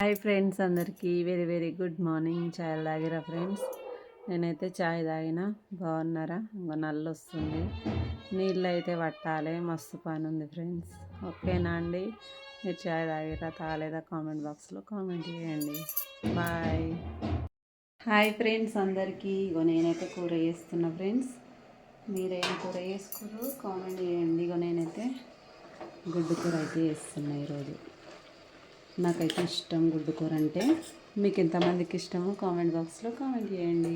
Hi friends అందరికీ very very good morning చాయ్ తాగిరా ఫ్రెండ్స్ నేనైతే చాయ్ తాగిన. బాగున్నారా? ఇంకా నల్లు వస్తుంది నీళ్ళు అయితే పట్టాలి. మస్తు పని ఉంది ఫ్రెండ్స్ ఓకేనా అండి? మీరు చాయ్ తాగిరా తాగలేదా కామెంట్ బాక్స్లో కామెంట్ చేయండి. బాయ్ హాయ్ ఫ్రెండ్స్ అందరికీ. ఇగో నేనైతే కూర చేస్తున్నా ఫ్రెండ్స్ మీరేం కూర చేసుకోరు కామెంట్ చేయండి. ఇగో నేనైతే గుడ్డు కూర అయితే చేస్తున్నా ఈరోజు. నాకైతే ఇష్టం గుడ్డు కూర అంటే. మీకు ఎంతమందికి ఇష్టమో కామెంట్ బాక్స్లో కామెంట్ చేయండి.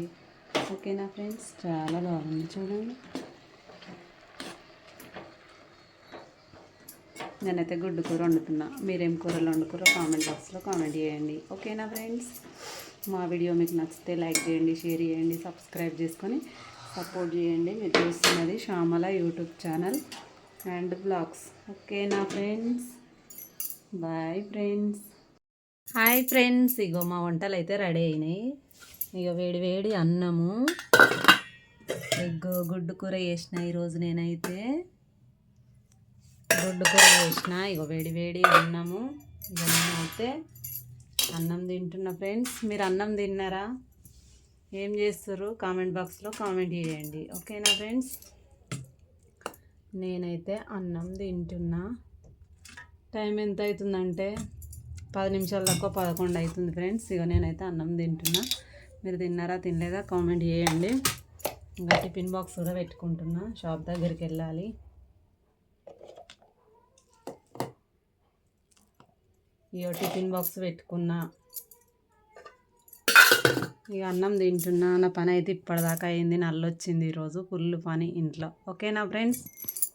ఓకేనా ఫ్రెండ్స్? చాలా బాగుంది చూడండి. నేనైతే గుడ్డు కూర వండుతున్నా. మీరేం కూరలు వండుకురో కామెంట్ బాక్స్లో కామెంట్ చేయండి. ఓకేనా ఫ్రెండ్స్? మా వీడియో మీకు నచ్చితే లైక్ చేయండి షేర్ చేయండి సబ్స్క్రైబ్ చేసుకొని సపోర్ట్ చేయండి. మీరు చూస్తున్నది Shyamala YouTube channel and blogs. ఓకేనా friends? Bye friends. Hi friends ఇగో మా వంటలు అయితే రెడీ అయినాయి. ఇక వేడి వేడి అన్నము ఎగ్ గుడ్డు కూర చేసిన ఈరోజు నేనైతే. గుడ్డు కూర చేసిన ఇగో వేడి వేడి అన్నము. ఇక నేనైతే అన్నం తింటున్నా ఫ్రెండ్స్. మీరు అన్నం తిన్నారా? ఏం చేస్తారు కామెంట్ బాక్స్లో కామెంట్ చేయండి. ఓకేనా ఫ్రెండ్స్? నేనైతే అన్నం తింటున్నా. టైం ఎంత అవుతుందంటే పది నిమిషాల తక్కువ పదకొండు అవుతుంది ఫ్రెండ్స్. ఇక నేనైతే అన్నం తింటున్నా. మీరు తిన్నారా తినలేదా? కామెంట్ చేయండి. ఇంకా టిఫిన్ బాక్స్ కూడా పెట్టుకుంటున్నా. షాప్ దగ్గరికి వెళ్ళాలి. ఇక టిఫిన్ బాక్స్ పెట్టుకున్నా. ఇక అన్నం తింటున్నా. నా పని అయితే ఇప్పటిదాకా అయింది. నల్లొచ్చింది ఈరోజు. ఫుల్ పని ఇంట్లో. ఓకేనా ఫ్రెండ్స్?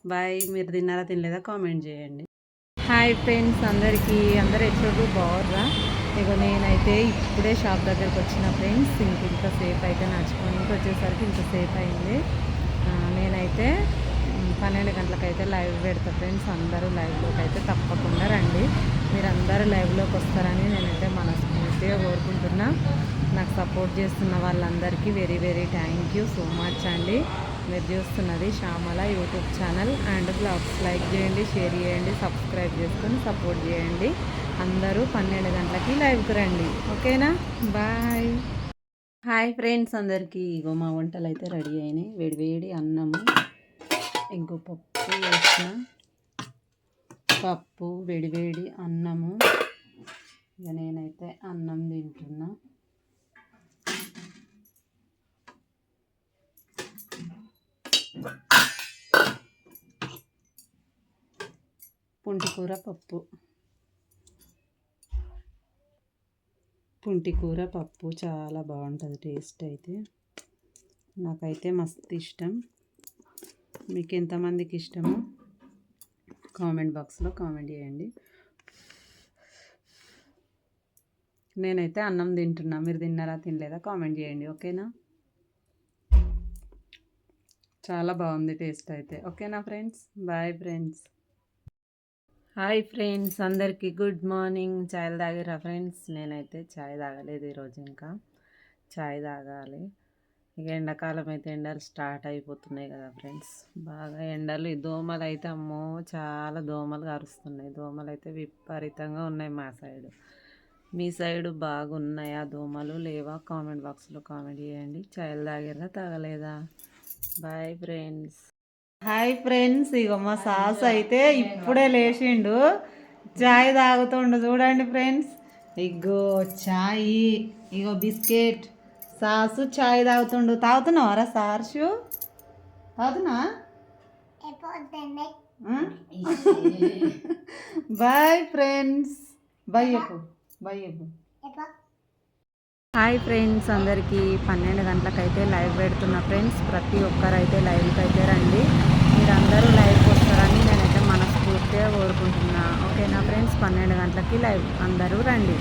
బాయ్. మీరు తిన్నారా తినలేదా? కామెంట్ చేయండి. హాయ్ ఫ్రెండ్స్ అందరికీ అందరు ఎట్లు బాగుర్రా ఇక నేనైతే ఇప్పుడే షాప్ దగ్గరకు వచ్చిన ఫ్రెండ్స్ ఇంక సేఫ్ అయితే నడుచుకొని వచ్చేసరికి ఇంతసేపు అయింది. నేనైతే పన్నెండు గంటలకైతే లైవ్ పెడతా ఫ్రెండ్స్ అందరూ లైవ్లోకి అయితే తప్పకుండా రండి. మీరందరూ లైవ్లోకి వస్తారని నేనైతే మనస్ఫూర్తిగా కోరుకుంటున్నా. నాకు సపోర్ట్ చేస్తున్న వాళ్ళందరికీ very very thank you so much అండి. మీరు చూస్తున్నది Shyamala YouTube channel and blogs. Like చేయండి షేర్ చేయండి సబ్స్క్రైబ్ చేసుకొని సపోర్ట్ చేయండి. అందరూ పన్నెండు గంటలకి లైవ్కి రండి. ఓకేనా? బాయ్. హాయ్ ఫ్రెండ్స్ అందరికీ. ఇగో మా వంటలు అయితే రెడీ అయినాయి. వేడివేడి అన్నము ఇంకో పప్పు వేసిన పప్పు వేడివేడి అన్నము. ఇక నేనైతే అన్నం తింటున్నా. పుంటికూర పప్పు. పుంటికూర పప్పు చాలా బాగుంటుంది టేస్ట్ అయితే. నాకైతే మస్తు ఇష్టం. మీకు ఎంతమందికి ఇష్టమో? కామెంట్ బాక్స్లో కామెంట్ చేయండి. నేనైతే అన్నం తింటున్నా. మీరు తిన్నారా తినలేదా కామెంట్ చేయండి ఓకేనా? చాలా బాగుంది టేస్ట్ అయితే. ఓకేనా friends? Bye friends. Hi friends అందరికీ గుడ్ మార్నింగ్. చాయ్ తాగిరా ఫ్రెండ్స్? నేనైతే చాయ్ తాగలేదు ఈరోజు ఇంకా. చాయ్ తాగాలి. ఇక ఎండాకాలం అయితే ఎండలు స్టార్ట్ అయిపోతున్నాయి కదా ఫ్రెండ్స్. బాగా ఎండలు. ఈ దోమలు అయితే అమ్మో చాలా దోమలు కరుస్తున్నాయి. దోమలు అయితే విపరీతంగా ఉన్నాయి మా సైడు. మీ సైడు బాగున్నాయా దోమలు? లేవా? కామెంట్ బాక్స్లో కామెంట్ చేయండి. చాయలు తాగారా? తాగలేదా? Bye friends. హాయ్ ఫ్రెండ్స్ ఇగో మా సాస్ అయితే ఇప్పుడే లేచిండు. చాయ్ తాగుతుండు చూడండి ఫ్రెండ్స్. ఇగో చాయ్ ఇగో బిస్కెట్. సాసు చాయ్ తాగుతుండు. తాగుతున్నావారా సార్షు? తాగుతున్నా? Bye friends. బాయ్ చెప్పు బాయ్ చెప్పు. హాయ్ ఫ్రెండ్స్ అందరికీ పన్నెండు గంటలకైతే లైవ్ పెడుతున్నా ఫ్రెండ్స్. ప్రతి ఒక్కరైతే లైవ్కి అయితే రండి మీరు అందరూ లైవ్కి వస్తారని నేనైతే లైవ్ అందరూ రండి.